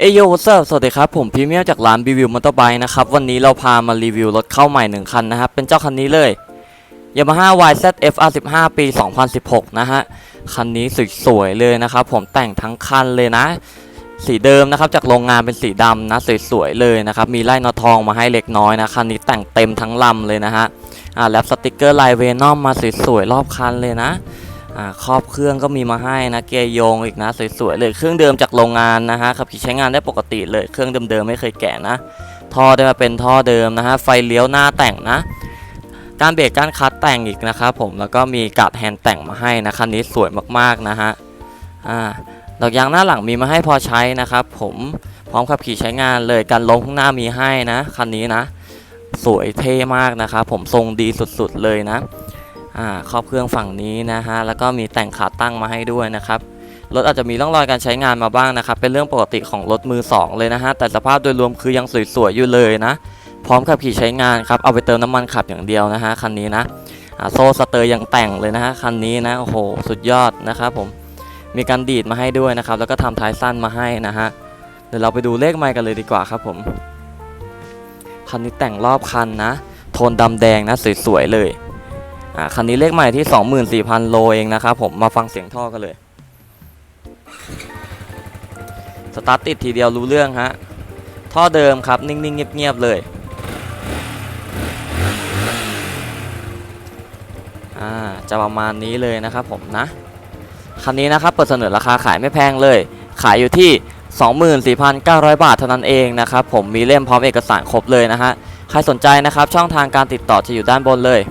เอยโยเซอร์สวัสดีครับผมพรีเมียมจากร้านรีวิวมอเตอร์ไบค์นะครับวันนี้เราพามารีวิวรถเข้าใหม่หนึ่งคันนะครับเป็นเจ้าคันนี้เลย Yamaha YZF R15 ปี 2016 นะฮะ คันนี้สวยๆเลยนะครับผมแต่งทั้งคันเลยนะ สีเดิมนะครับจากโรงงานเป็นสีดำนะสวยๆเลยนะครับมีไล่นอทองมาให้เล็กน้อยนะคันนี้แต่งเต็มทั้งลำเลยนะฮะอ่าแลปสติกเกอร์ลายเวนอมมาสวยๆรอบคันเลยนะ อ่าครอบเครื่องก็มีมาให้นะเกียร์โยงอีกนะสวยๆเลยเครื่องเดิมจากโรงงานนะฮะขับขี่ใช้งานได้ปกติเลยเครื่องเดิมๆไม่เคยแกะนะ ท่อได้มาเป็นท่อเดิมนะฮะไฟเลี้ยวหน้าแต่งนะการเบรกการคัดแต่งอีกนะครับผมแล้วก็มีกาดแฮนด์แต่งมาให้นะคันนี้สวยมากๆนะฮะอ่าดอกยางหน้าหลังมีมาให้พอใช้นะครับผมพร้อมขับขี่ใช้งานเลยการลงข้างหน้ามีให้นะคันนี้นะ สวยเท่มากนะครับผมทรงดีสุดๆเลยนะ ครอบเครื่องฝั่งนี้นะฮะแล้วก็มีแต่งขาตั้งมาให้ด้วยนะครับรถอาจจะมีร่องรอยการใช้งานมาบ้างนะครับ เป็นเรื่องปกติของรถมือ 2 เลยนะฮะแต่สภาพโดยรวมคือยังสวยๆอยู่เลยนะ พร้อมขับขี่ใช้งานครับเอาไปเติมน้ำมันขับอย่างเดียวนะฮะคันนี้นะโซ่สเตอร์ยังแต่งเลยนะฮะคันนี้นะโอ้โหสุดยอดนะครับผมมีการดีดมาให้ด้วยนะครับ แล้วก็ทำท้ายสั้นมาให้นะฮะเดี๋ยวเราไปดูเลขไมค์กันเลยดีกว่าครับผมคันนี้แต่งรอบคันนะ โทนดำแดงนะสวยๆเลย อ่าคันนี้เลขใหม่ที่ 24,000 โลเองนะครับผมมาฟังเสียงท่อกันเลย สตาร์ทติดทีเดียวรู้เรื่องฮะ ท่อเดิมครับนิ่งๆเงียบๆเลยอ่าจะประมาณนี้เลยนะครับผมนะ คันนี้นะครับเปิดเสนอราคาขายไม่แพงเลย ขายอยู่ที่24,900 บาทเท่านั้นเองนะครับผมมีเล่มพร้อมเอกสารครบเลยนะฮะ ใครสนใจนะครับช่องทางการติดต่อจะอยู่ด้านบนเลย